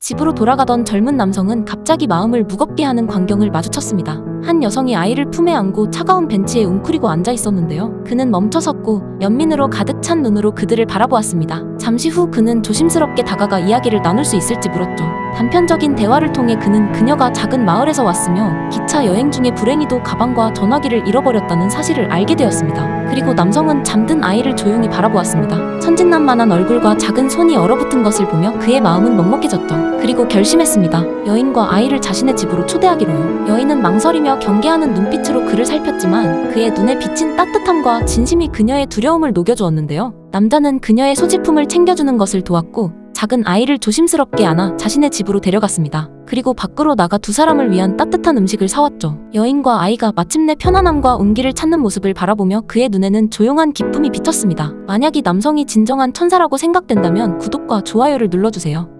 집으로 돌아가던 젊은 남성은 갑자기 마음을 무겁게 하는 광경을 마주쳤습니다. 한 여성이 아이를 품에 안고 차가운 벤치에 웅크리고 앉아 있었는데요. 그는 멈춰섰고 연민으로 가득 찬 눈으로 그들을 바라보았습니다. 잠시 후 그는 조심스럽게 다가가 이야기를 나눌 수 있을지 물었죠. 단편적인 대화를 통해 그는 그녀가 작은 마을에서 왔으며 기차 여행 중에 불행히도 가방과 전화기를 잃어버렸다는 사실을 알게 되었습니다. 그리고 남성은 잠든 아이를 조용히 바라보았습니다. 천진난만한 얼굴과 작은 손이 얼어붙은 것을 보며 그의 마음은 먹먹해졌죠. 그리고 결심했습니다. 여인과 아이를 자신의 집으로 초대하기로요. 여인은 망설이며 경계하는 눈빛으로 그를 살폈지만 그의 눈에 비친 따뜻함과 진심이 그녀의 두려움을 녹여주었는데요. 남자는 그녀의 소지품을 챙겨주는 것을 도왔고 작은 아이를 조심스럽게 안아 자신의 집으로 데려갔습니다. 그리고 밖으로 나가 두 사람을 위한 따뜻한 음식을 사왔죠. 여인과 아이가 마침내 편안함과 온기를 찾는 모습을 바라보며 그의 눈에는 조용한 기쁨이 비쳤습니다. 만약 이 남성이 진정한 천사라고 생각된다면 구독과 좋아요를 눌러주세요.